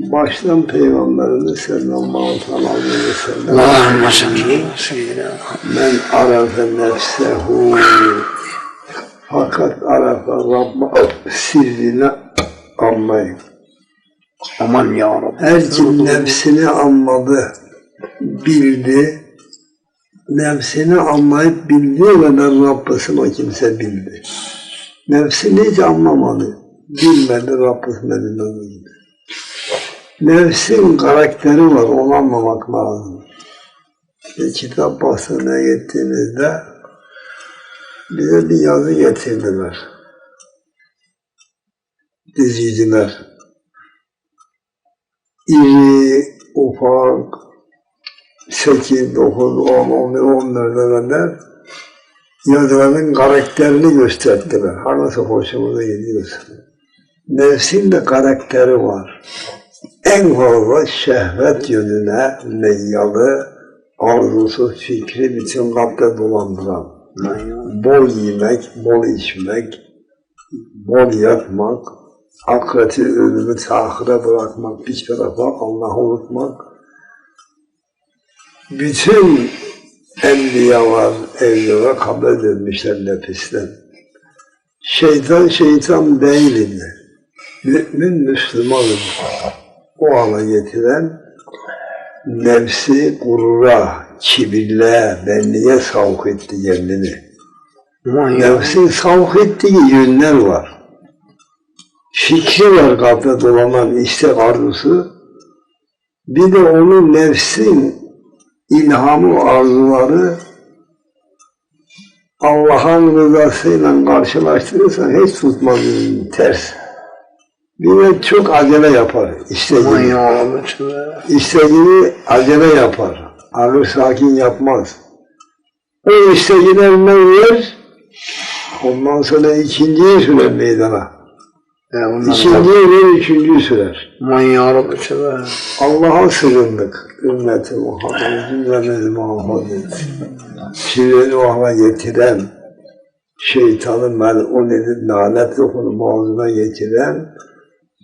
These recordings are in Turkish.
baştan Peygamberimiz sallallahu aleyhi ve sellem Allahümme seyyidina men arafe nefsehu fakat arafe Rabba sirrine anlayın. Aman ya Rabbi. Her kim nefsini anladı, bildi, nefsini anlayıp bildiği kadar Rabbisini o kimse bildi. Nefsini hiç anlamadı, bilmedi Rabbisine bilmedi. Nefsin karakteri var, onu anlamak lazım. Bir kitap bahsine gittiğimizde bize bir yazı getirdiler. Diziciler iri, ufak, 8, 9, 10, 11, 14'e kadar yazıların karakterini gösterdiler. Hangisi hoşumuza gidiyorsa. Nefsin de karakteri var. En fazla şehvet yönüne meyyalı, arzusu, fikri bütün kalpte dolandıran. Bol yemek, bol içmek, bol yatmak, akıreti ölümü tahire bırakmak bir tarafa, Allah'ı unutmak. Bütün enbiyalar, evliyalar kabul edilmişler nefisten. Şeytan şeytan değildi. Mümin Müslümanın o hale getiren nefsi gurura, kibirle, benliğe savk etti kendini. Nefsin savk ettiği yönler var. Fikri var kalpte dolanan istek arzusu. Bir de onun nefsin ilhamı, arzuları Allah'ın rızasıyla karşılaştırırsan hiç tutmaz ters. De çok acele yapar istediğini. İstediğini acele yapar. Ağır sakin yapmaz. O istediğini eline ver, ondan sonra ikinciyi sürer meydana. Ya bunlar İkinciyi ver, üçüncüyü sürer. Tövbe. Allah'a sığındık. Ümmeti Muhammed cümlemizi muhafaza etsin. Şirin vahva getiren, şeytanı melun edip lanet ruhunu boğazına getiren,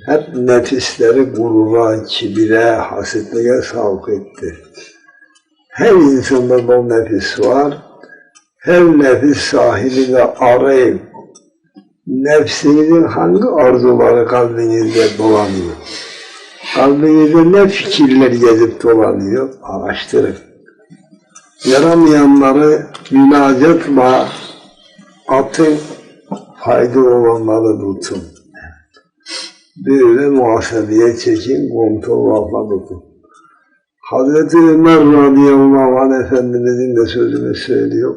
hep nefisleri gurura, kibire, hasitliğe savk etti. Her insanda bu nefis var. Her nefis sahibi de arayın. Nefsinizin hangi arzuları kalbinizde dolanıyor? Kalbinizde ne fikirler gezip dolanıyor? Araştırın. Yaramayanları münacatla atın, fayda olanları tutun. Böyle muhasebeye çekin, kontrol altına tutun. Hazreti Ömer radıyallahu anh Efendimizin de sözünü söylüyor.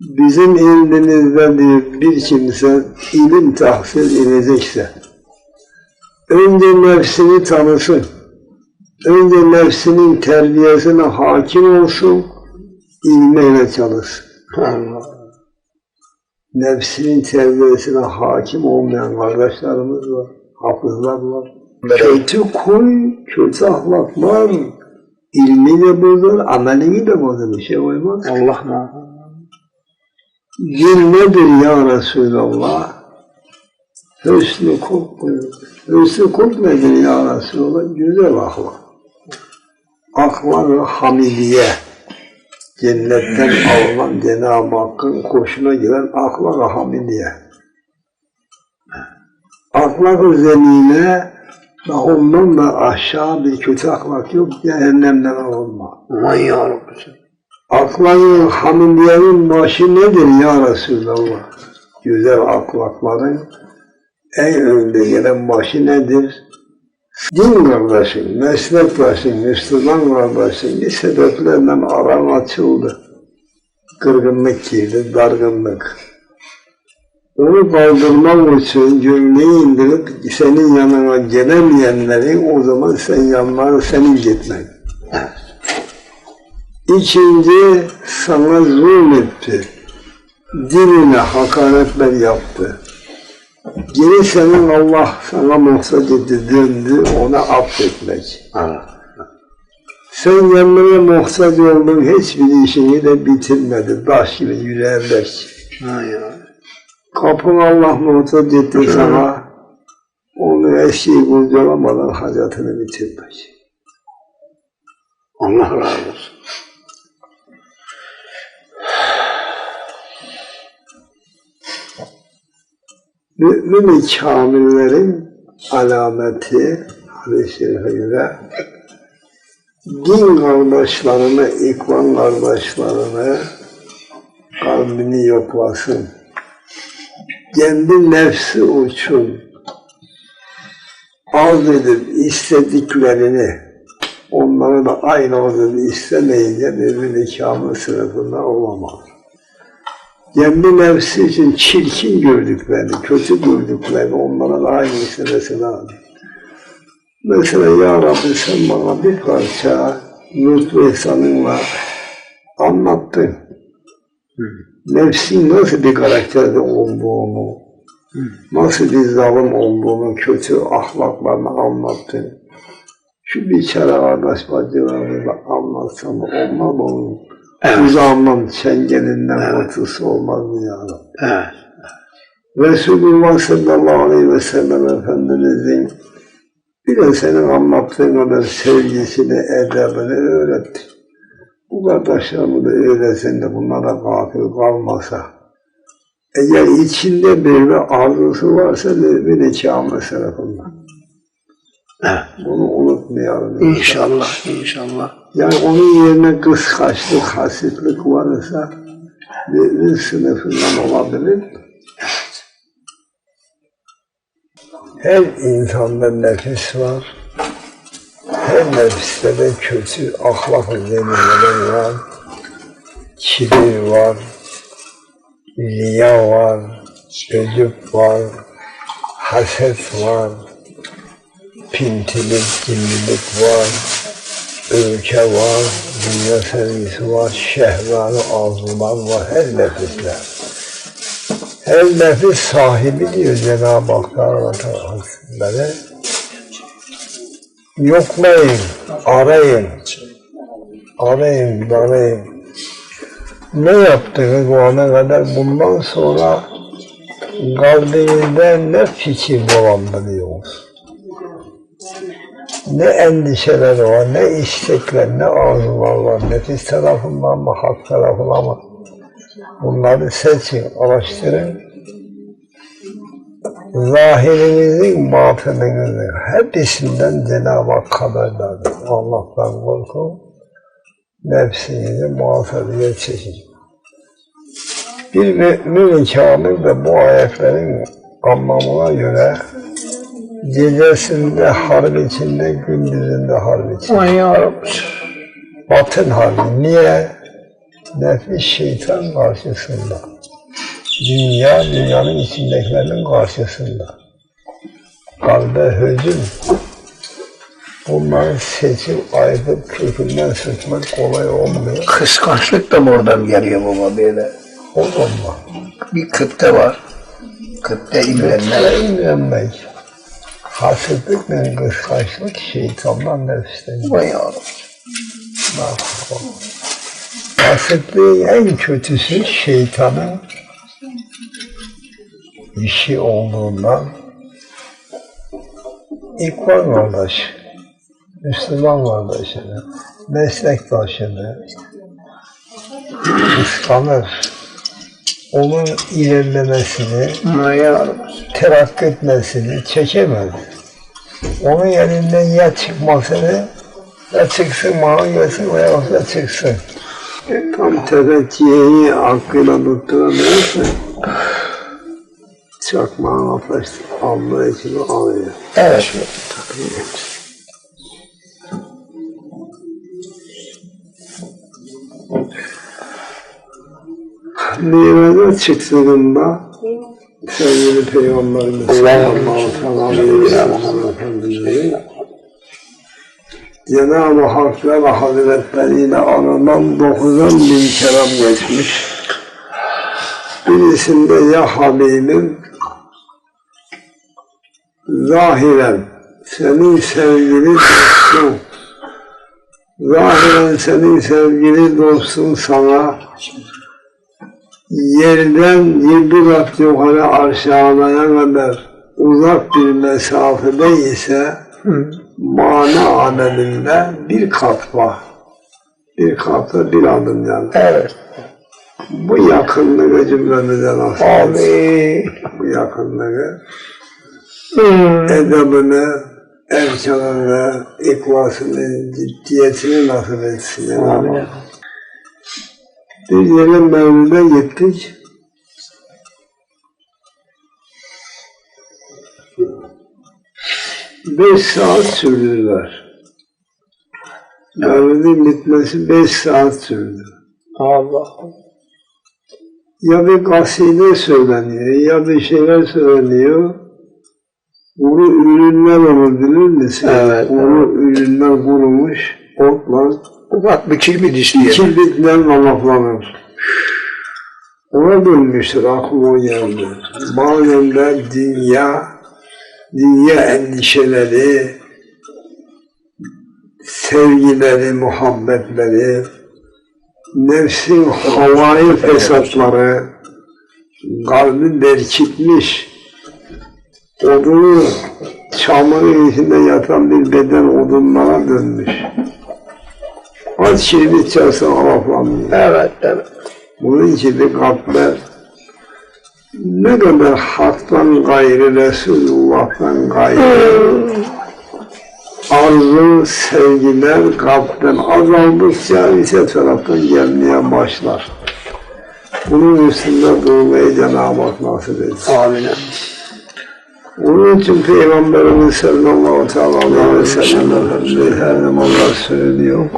Bizim elimizde diyor, bir kimse ilim tahsil edecekse, önce nefsini tanısın, önce nefsinin terbiyesine hakim olsun, ilmeyle çalışsın. Nefsinin terbiyesine hakim olmayan kardeşlerimiz var, hafızlar var. Kötü huy, kötü ahlaklar, ilmi de bozar, amelini de bozar, bir şey olmaz. Allah. Din nedir ya Resulallah? Hüsnü kulk buyur. Hüsnü kulk nedir ya Resulallah? Güzel ahlak. Ahlak-ı hamidiye. Cennetten alınan Cenab-ı Hakk'ın koşuna giren ahlak-ı hamidiye. Ahlak-ı zemine ve ondan da aşağı bir kötü ahlak yok. Cehennemden alınma. Aman ya Rabbi. Aklın hamidiyenin başı nedir ya Resulallah? Güzel aklakların en önde gelen başı nedir? Din kardeşin, meslektaşın, Müslüman kardeşin bir sebeplerle aran açıldı. Kırgınlık girdi, dargınlık. Onu kaldırmak için cümleyi indirip senin yanına gelemeyenlerin o zaman sen yanları senin gitmek. İkinci sana zulmetti. Dinine hakaretler yaptı. Geri senin Allah sana muhtaç etti, döndü, ona affetmek. Allah. Sen yanına muhtaç olduğun hiçbir işini de bitirmedi. Taş gibi yüreğindeki. Aman Kapını Allah muhtaç etti sana. Onu eşeği kurcalamadan hacatını bitirmiş. Allah razı olsun. Mümin kamillerin alameti hadis-i şerife göre din kardeşlerini, ikvan kardeşlerini kalbini yoklasın. Kendi nefsi için arz edip istediklerini onları da aynı orada istemeyince mümin kamil sınıfında olamaz kendi nefsi için çirkin gördüklerini, kötü gördüklerini onlara da aynı istemesi lazım. Mesela Ya Rabbi sen bana bir parça lütfu ihsanınla anlattın. Nefsin nasıl bir karakterde olduğunu, nasıl bir zalim olduğunu, kötü ahlaklarını anlattın. Şu bir çare kardeş bacılarını da anlatsam olmaz onun? Evet. Uzağından, çengelinden Evet. olmaz mı ya? Evet. Resulullah sallallahu aleyhi ve sellem Efendimizin bir de senin anlattığın kadar sevgisini, edebini öğretti. Bu kardeşlerimi de öğretsin de bunlara gafil kalmasa. Eğer içinde bir ve arzusu varsa mümin kamil tarafından. Evet. Bunu unutmayalım. İnşallah, inşallah. Yani onun yerine kıskançlık, hasretlik varsa mümin sınıfından olabilir. Her insanda nefis var. Her nefiste de kötü ahlak zeminleri var. Kibir var. Riya var. Öcüp var. Haset var. Pintilik, cimrilik var ülke var, dünya sevgisi var, şehvanı arzular var, her nefisler. Her nefis sahibi diyor Cenab-ı Hak Hazretleri. Yoklayın, arayın, arayın, arayın. Ne yaptınız bu ana kadar bundan sonra kalbinizde ne fikir dolandırıyorsunuz? ne endişeler var, ne istekler, ne arzular var. Nefis tarafından mı, hak tarafından mı? Bunları seçin, araştırın. Zahirinizin, batınınızın hepsinden Cenab-ı Hak haberdardır. Allah'tan korkun, nefsinizi muhasebeye çekin. Bir mümin kamil de bu ayetlerin anlamına göre gecesinde harp içinde, gündüzünde harp içinde. Aman ya Rabbi. Batın harbi. Niye? Nefis şeytan karşısında. Dünya, dünyanın içindekilerin karşısında. Kalbe hüzün. Bunları seçip ayırıp kökünden sökmek kolay olmuyor. Kıskançlık da mı oradan geliyor baba böyle? O zaman. Bir kıpte var. Kıpte imrenme. Kötüye imrenmek. Hasretlik ve kıskançlık şeytandan nefisten. Aman ya Rabbi. Bak, bak. En kötüsü şeytanın işi olduğundan İkbal kardeş, Müslüman kardeşini, meslektaşını kıskanır. Onun ilerlemesini, terakki etmesini çekemez. Onun elinden ya çıkmasını ya çıksın bana gelsin veya çıksın. Tam teveccüheyi hakkıyla tutturamıyorsa çakmağın kafası Allah için alıyor. Evet. Nimete çıktığında sevgili Peygamberimiz sallallahu aleyhi ve sellem Efendimiz'in Cenab-ı Hak ve Hazretleriyle aradan 90 bin kelam geçmiş. Birisinde ya Habibim zahiren senin sevgili dostun zahiren senin sevgili dostun sana yerden yedi kat yukarı aşağıya kadar uzak bir mesafede ise. Mana aleminde bir kat var. Bir katta bir adım yani. Evet. Bu yakınlığı etsin. Amin. Bu yakınlığı Hı. edebini, erkanını, iklasını, ciddiyetini nasip etsin. ya Amin. Allah. Bir yere mevlüde gittik. Beş saat sürdüler. Mevlidin bitmesi beş saat sürdü. Allah. Ya bir kaside söyleniyor, ya bir şeyler söyleniyor. Kuru ürünler olur bilir misin? Evet, Kuru ürünler kurumuş, otlar. Ufak bir kirmit istiyor. Kirlikler namaflanır. Ona dönmüştür aklıma geldi. Manemde dünya, dünya endişeleri, sevgileri, muhabbetleri, nefsin havai fesatları, kalbi berkitmiş, odunu çamurun içinde yatan bir beden odunlara dönmüş. Az şey çalsın alaflanmıyor. Evet, evet. Bunun gibi kalpler ne kadar haktan gayrı, Resulullah'tan gayrı arzu, sevgiler kalpten azaldıkça ise taraftan gelmeye başlar. Bunun üstünde durmayı Cenab-ı Hak nasip etsin. Amin. Onun için Peygamberimiz sallallahu aleyhi ve sellem her zamanlar söylüyor.